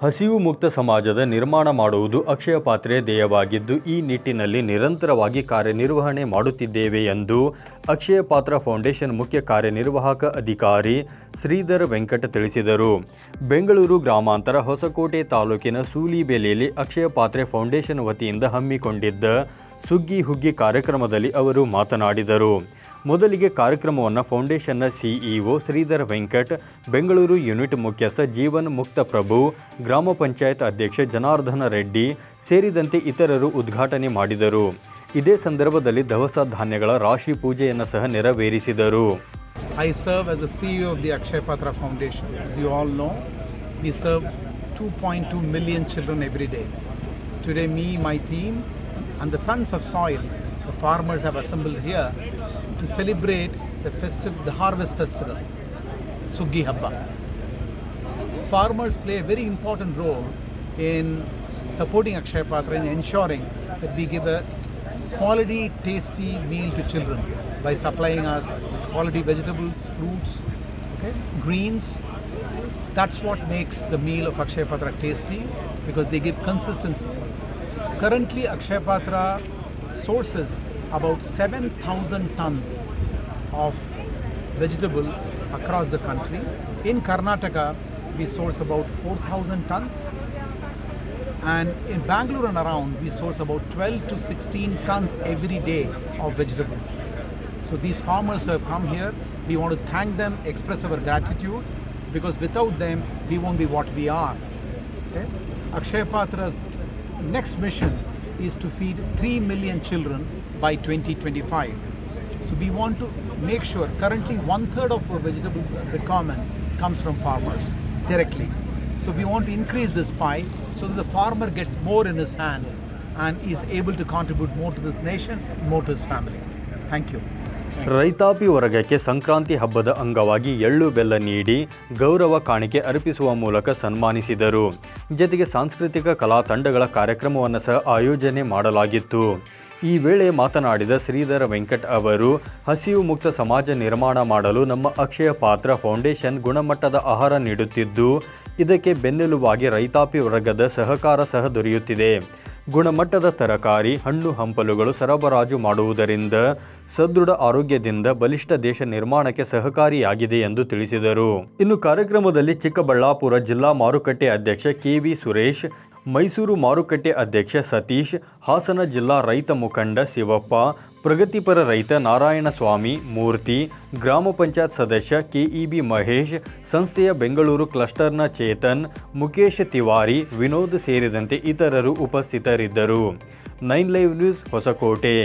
ಹಸಿವು ಮುಕ್ತ ಸಮಾಜದ ನಿರ್ಮಾಣ ಮಾಡುವುದು ಅಕ್ಷಯ ಪಾತ್ರೆ ಧ್ಯೇಯವಾಗಿದ್ದು, ಈ ನಿಟ್ಟಿನಲ್ಲಿ ನಿರಂತರವಾಗಿ ಕಾರ್ಯನಿರ್ವಹಣೆ ಮಾಡುತ್ತಿದ್ದೇವೆ ಎಂದು ಅಕ್ಷಯ ಪಾತ್ರ ಫೌಂಡೇಶನ್ ಮುಖ್ಯ ಕಾರ್ಯನಿರ್ವಾಹಕ ಅಧಿಕಾರಿ ಶ್ರೀಧರ್ ವೆಂಕಟ ತಿಳಿಸಿದರು. ಬೆಂಗಳೂರು ಗ್ರಾಮಾಂತರ ಹೊಸಕೋಟೆ ತಾಲೂಕಿನ ಸೂಲಿಬೆಲೆಯಲ್ಲಿ ಅಕ್ಷಯ ಪಾತ್ರೆ ಫೌಂಡೇಶನ್ ವತಿಯಿಂದ ಹಮ್ಮಿಕೊಂಡಿದ್ದ ಸುಗ್ಗಿ ಹುಗ್ಗಿ ಕಾರ್ಯಕ್ರಮದಲ್ಲಿ ಅವರು ಮಾತನಾಡಿದರು. ಮೊದಲಿಗೆ ಕಾರ್ಯಕ್ರಮವನ್ನು ಫೌಂಡೇಶನ್ನ ಸಿಇಒ ಶ್ರೀಧರ್ ವೆಂಕಟ್ ಬೆಂಗಳೂರು ಯೂನಿಟ್ ಮುಖ್ಯಸ್ಥ ಜೀವನ್ ಮುಕ್ತ ಪ್ರಭು ಗ್ರಾಮ ಪಂಚಾಯತ್ ಅಧ್ಯಕ್ಷ ಜನಾರ್ದನ ರೆಡ್ಡಿ ಸೇರಿದಂತೆ ಇತರರು ಉದ್ಘಾಟನೆ ಮಾಡಿದರು ಇದೇ ಸಂದರ್ಭದಲ್ಲಿ ದವಸ ಧಾನ್ಯಗಳ ರಾಶಿ ಪೂಜೆಯನ್ನು ಸಹ ನೆರವೇರಿಸಿದರು I serve as the CEO of the Akshay Patra Foundation. As you all know, we serve 2.2 million children every day. Today, me, my team, and the Sons of Soil, the farmers have assembled here to celebrate the festive, the harvest festival, Suggi Habba. Farmers play a very important role in supporting Akshay Patra and ensuring that we give a quality, tasty meal to children by supplying us quality vegetables, fruits, okay, greens. That's what makes the meal of Akshay Patra tasty because they give consistency. Currently, Akshay Patra sources about 7,000 tons of vegetables across the country. In Karnataka, we source about 4,000 tons. And in Bangalore and around, we source about 12 to 16 tons every day of vegetables. So these farmers who have come here, we want to thank them, express our gratitude, because without them, we won't be what we are. Okay? Akshay Patra's next mission is to feed 3 million children by 2025. So we want to make sure currently one third of our vegetable requirement comes from farmers directly. So we want to increase this pie so that the farmer gets more in his hand and is able to contribute more to this nation, more to his family. Thank you. ರೈತಾಪಿ ವರ್ಗಕ್ಕೆ ಸಂಕ್ರಾಂತಿ ಹಬ್ಬದ ಅಂಗವಾಗಿ ಎಳ್ಳು ಬೆಲ್ಲ ನೀಡಿ ಗೌರವ ಕಾಣಿಕೆ ಅರ್ಪಿಸುವ ಮೂಲಕ ಸನ್ಮಾನಿಸಿದರು. ಜತೆಗೆ ಸಾಂಸ್ಕೃತಿಕ ಕಲಾ ತಂಡಗಳ ಕಾರ್ಯಕ್ರಮವನ್ನು ಸಹ ಆಯೋಜನೆ ಮಾಡಲಾಗಿತ್ತು. ಈ ವೇಳೆ ಮಾತನಾಡಿದ ಶ್ರೀಧರ ವೆಂಕಟ್ ಅವರು, ಹಸಿವು ಮುಕ್ತ ಸಮಾಜ ನಿರ್ಮಾಣ ಮಾಡಲು ನಮ್ಮ ಅಕ್ಷಯ ಪಾತ್ರ ಫೌಂಡೇಶನ್ ಗುಣಮಟ್ಟದ ಆಹಾರ ನೀಡುತ್ತಿದ್ದು, ಇದಕ್ಕೆ ಬೆನ್ನೆಲುಬಾಗಿ ರೈತಾಪಿ ವರ್ಗದ ಸಹಕಾರ ಸಹ ದೊರೆಯುತ್ತಿದೆ. ಗುಣಮಟ್ಟದ ತರಕಾರಿ, ಹಣ್ಣು ಹಂಪಲುಗಳು ಸರಬರಾಜು ಮಾಡುವುದರಿಂದ ಸದೃಢ ಆರೋಗ್ಯದಿಂದ ಬಲಿಷ್ಠ ದೇಶ ನಿರ್ಮಾಣಕ್ಕೆ ಸಹಕಾರಿಯಾಗಿದೆ ಎಂದು ತಿಳಿಸಿದರು. ಇನ್ನು ಕಾರ್ಯಕ್ರಮದಲ್ಲಿ ಚಿಕ್ಕಬಳ್ಳಾಪುರ ಜಿಲ್ಲಾ ಮಾರುಕಟ್ಟೆ ಅಧ್ಯಕ್ಷ ಕೆವಿ ಸುರೇಶ್ ಮೈಸೂರು ಮಾರುಕಟ್ಟೆ ಅಧ್ಯಕ್ಷ ಸತೀಶ್, ಹಾಸನ ಜಿಲ್ಲಾ ರೈತ ಮುಖಂಡ ಶಿವಪ್ಪ, ಪ್ರಗತಿಪರ ರೈತ ನಾರಾಯಣಸ್ವಾಮಿ, ಮೂರ್ತಿ, ಗ್ರಾಮ ಪಂಚಾಯತ್ ಸದಸ್ಯ ಕೆಇಬಿ ಮಹೇಶ್, ಸಂಸ್ಥೆಯ ಬೆಂಗಳೂರು ಕ್ಲಸ್ಟರ್ನ ಚೇತನ್ ಮುಖೇಶ್ ತಿವಾರಿ, ವಿನೋದ್ ಸೇರಿದಂತೆ ಇತರರು ಉಪಸ್ಥಿತರಿದ್ದರು. Nine live news Hosakote.